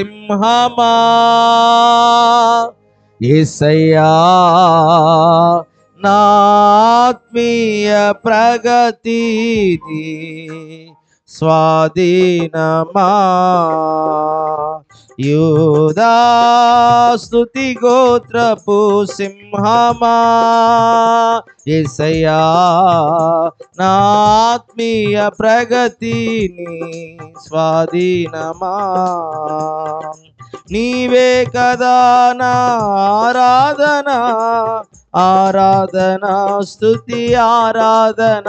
సింహమా. ఏసయ్యా నాత్మీయ ప్రగతిది స్వాధీనమా. యూదా స్తుతి గోత్రపు సింహమా. ఏసయ్యా నా ఆత్మీయ ప్రగతిని స్వాధీనమా? నీవే కదా నా ఆరాధన? ఆరాధన స్థుతి ఆరాధన?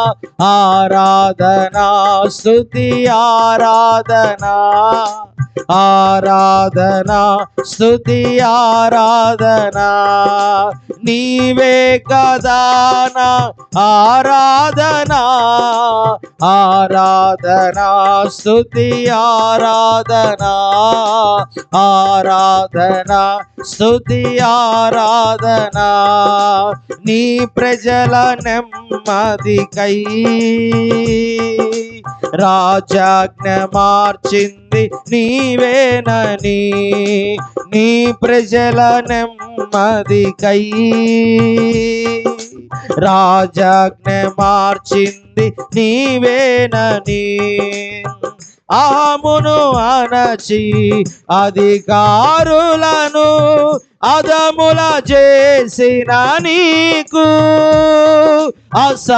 ஆராதனா ஸ்துதி ஆராதனா. ஆராதனா ஸ்துதி ஆராதனா. నీవే కదానా ఆరాధనా? ఆరాధనా స్థుతి ఆరాధనా? ఆరాధనా స్థుతి ఆరాధనా? నీ ప్రజల నెమ్మదికై రాజాజ్ఞ మార్చింది నీవేనని. నీ ప్రజల నెమ్మదికై రాజాజ్ఞ మార్చింది నీవేనని. ఆమును అనచి అధికారులను అదముల చేసిన నీకు అసాధ్యమైనది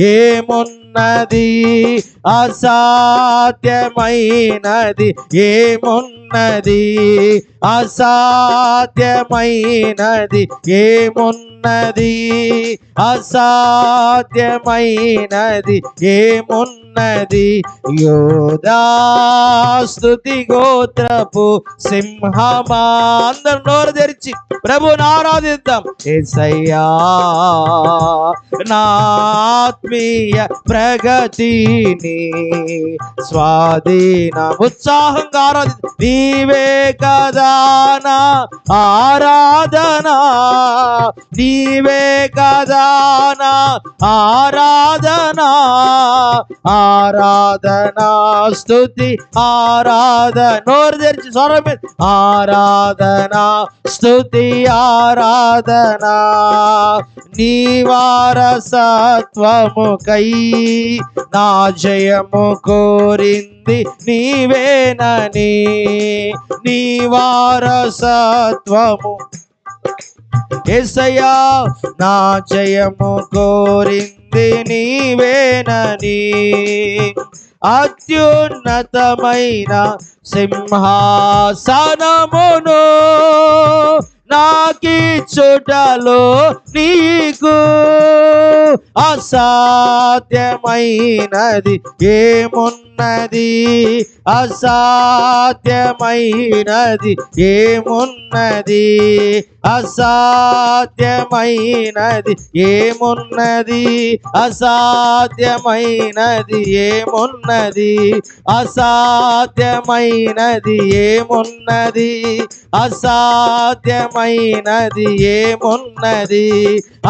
ఏమున్నది? అసాధ్యమైనది ఏమున్నది? అసాధ్యమైనది ఏమున్నది? అసాధ్యమైనది ఏమున్నది? ఉన్నది. యోధాస్తుతి గోత్రపు సింహమా. అందరు నోరు తెరిచి ప్రభుని ఆరాధిద్దాం. ఏసయ్యా నాత్మీయ ప్రగతిని స్వాధీన ఉత్సాహంగా ఆరాధి నీవే కదా నా ఆరాధన. నీవే కదా నా ఆరాధన. ఆరాధన స్థుతి ఆరాధన. నోరు తెరిచి స్వరం మీద ఆరాధన స్తుతి ఆరాధన. నీ నా జయము కోరింది నీవేనని. నీవారసత్వము ఏసయ్యా నా జయము కోరింది నీవేనని. అత్యున్నతమైన సింహాసనమును నాకి చుటలో నీకు అసాధ్యమైనది ఏమున్నది? అసాధ్యమైనది ఏమున్నది? అసాధ్యమైనది ఏమున్నది? అసాధ్యమైనది ఏమున్నది? అసాధ్యమైనది ఏమున్నది? అసాధ్యమైనది ఏమున్నది?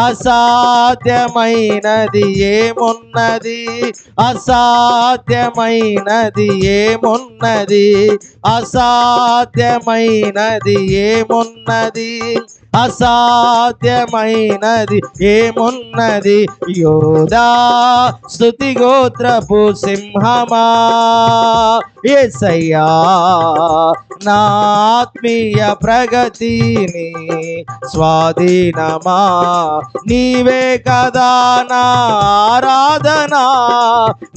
అసాధ్యమైన అసాధ్యమైనది ఏమున్నది? అసాధ్యమైనది ఏమున్నది? అసాధ్యమైనది ఏమున్నది? అసాధ్యమైనది ఏమున్నది? యోధా స్తుతి గోత్రపు సింహమా? ఏసయ్యా నా ఆత్మీయ ప్రగతిని స్వాధీనమా? నీవే కదా నా ఆరాధనా?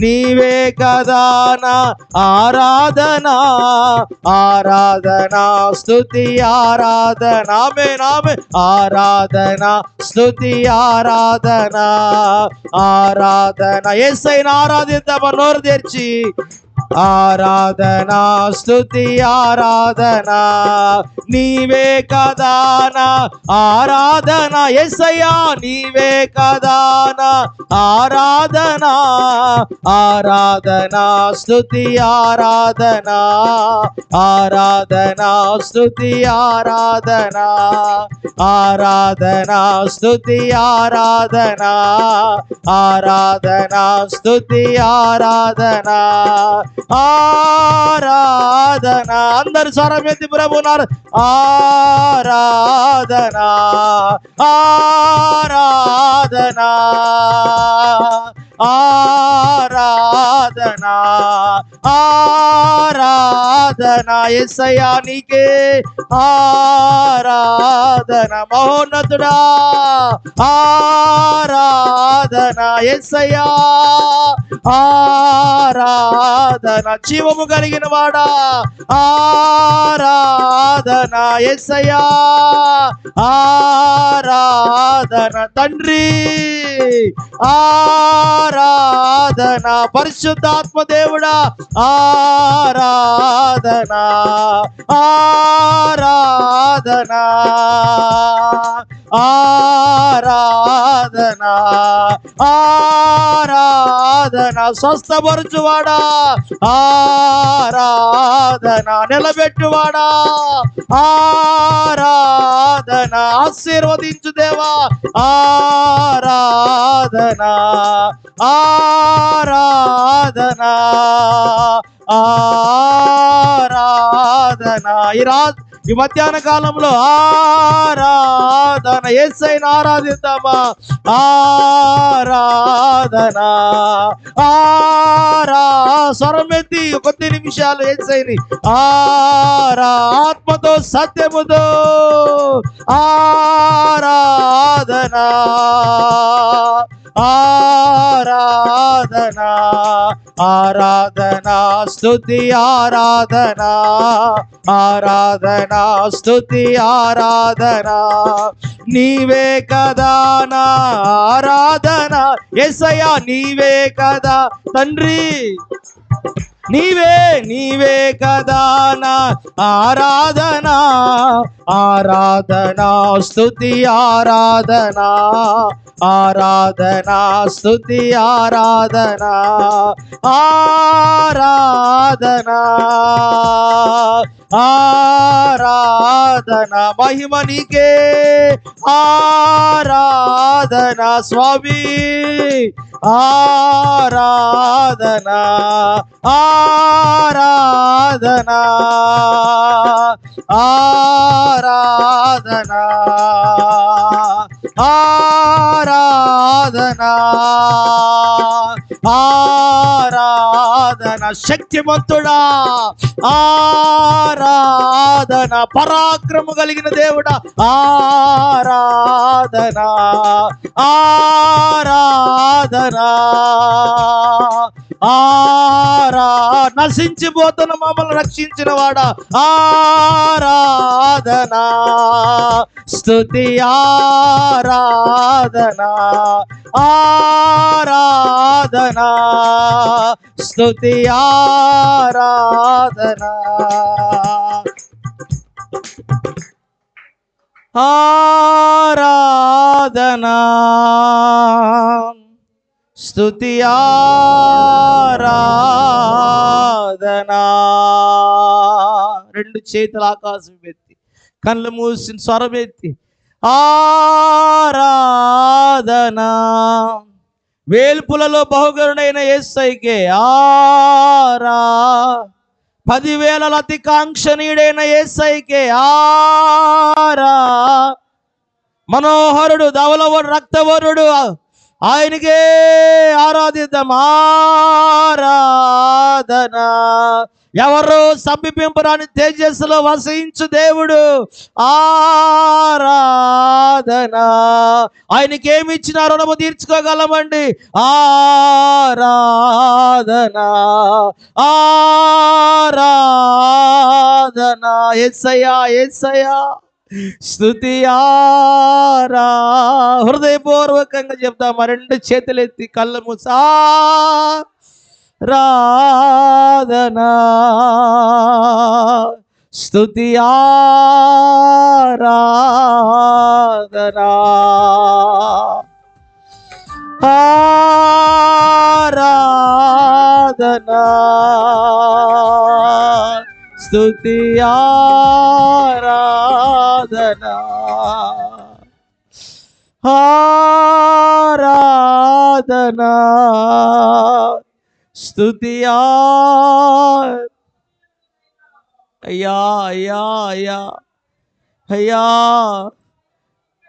నీవే కదా నా ఆరాధనా? ఆరాధనా స్థుతి ఆరాధనా మే నామే ఆరాధన స్తుతి ఆరాధన ఆరాధన. ఎస్ఐని ఆరాధిద్దామా? నోరు తెరిచి. ఆరాధనా స్తుతి ఆరాధనా నీవే కదానా. ఆరాధన ఎసయా నీవే కదానా. ఆరాధనా ఆరాధన స్తుతి ఆరాధనా. ఆరాధన స్తుతి ఆరాధనా. ఆరాధన స్తుతి ఆరాధనా. ఆరాధన స్తుతి ఆరాధనా. ఆరాధన. అందరు స్వరం ఎత్తి ప్రభున్నారు ఆరాధన ఆరాధన ఆరాధనా ఆరాధనా ఎస్సయ్యా ఆరాధన. మహోన్నతుడా ఆరాధన ఎస్సయ్యా ఆరాధన. జీవము కలిగిన వాడా ఆరాధన ఎస్సయ్యా ఆరాధన తండ్రి ఆరాధన పరిశుద్ధాత్మ దేవుడా ఆరాధన ఆరాధన ఆరాధన ఆరాధన స్వస్థపరచువాడా? ఆరాధన నిలబెట్టువాడా? ఆరాధన ఆశీర్వదించు దేవా. ఆరాధన ఆరాధన ఆరాధన. ఈ రాధ ఈ మధ్యాహ్న కాలంలో ఆరాధన ఎస్ఐని ఆరాధిద్దామా? ఆరాధన. ఆరా స్వరమెత్తి కొద్ది నిమిషాలు ఎస్ఐని ఆరా ఆత్మతో సత్యముతో ఆరాధన. ఆరాధన. ఆరాధనా స్థుతి ఆరాధనా. ఆరాధనా స్థుతి ఆరాధనా. నీవే కదా నా ఆరాధన. ఎసయా నీవే కదా తండ్రి. నీవే నీవే కదా నా ఆరాధన. ఆరాధనా స్థుతి ఆరాధనా. ఆరాధనా స్థుతి ఆరాధనా ఆరాధనా ఆరాధన. మహిమ నీకే ఆరాధన స్వామి ఆరాధన ఆరాధన ఆరాధనా. ఆరాధనా. ఆరాధన. శక్తిమంతుడా. ఆరాధన. పరాక్రము కలిగిన దేవుడా. ఆరాధన. ఆరాధన. ఆరా నశించిపోతున్న మమ్మల్ని రక్షించిన వాడా? ఆరాధనా. స్థుతి ఆరాధనా. ఆరాధనా. స్థుతి ఆరాధనా. ఆరాధనా. స్తుతి రెండు చేతుల ఆకాశం ఎత్తి కళ్ళు మూసిన స్వరం ఎత్తి ఆరాధనా. వేల్పులలో బహుగరుడైన ఏసైకే ఆరా. పదివేల అతికాంక్షణీయుడైన ఏసైకే ఆరా. మనోహరుడు ధవలవరుడు రక్తవరుడు ఆయనకే ఆరాధిద్దాం. ఆరాధన. ఎవరు సమీపింపరాని తేజస్సులో వసించు దేవుడు. ఆరాధన. ఆయనకి ఏమి ఇచ్చిన రుణము తీర్చుకోగలమండి. ఆరాధన. ఆరాధన. ఎస్సయా ఎస్సయా స్థుతి ఆరా. హృదయపూర్వకంగా చెప్తామా రెండు చేతులు ఎత్తి కళ్ళ ముసా. రాధనా. స్తుతి ఆరాధనా ఆరాధనా. స్తుతి ఆరాధనా ఆరాధనా. స్తుతి అయ్యా అయ్యా అయ్యా. అయ్యా.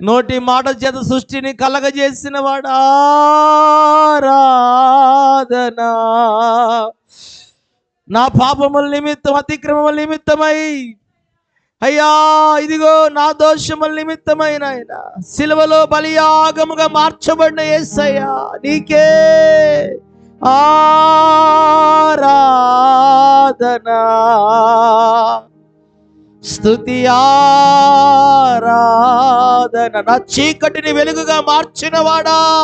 నోటి మాట చేత సృష్టిని కలగజేసిన వాడారాధనా నా పాపముల నిమిత్తం అతిక్రమముల నిమిత్తమై అయ్యా ఇదిగో నా దోషముల నిమిత్తమైన ఆయన. సిలువలో బలియాగముగా మార్చబడిన ఏసయ్యా నీకే ఆరాధనా. స్తుతి ఆరాధన. నా చీకటిని వెలుగుగా మార్చినవాడా.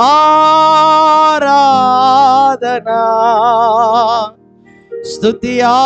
ఆరాధనా. స్థుతి ఆరాధనా.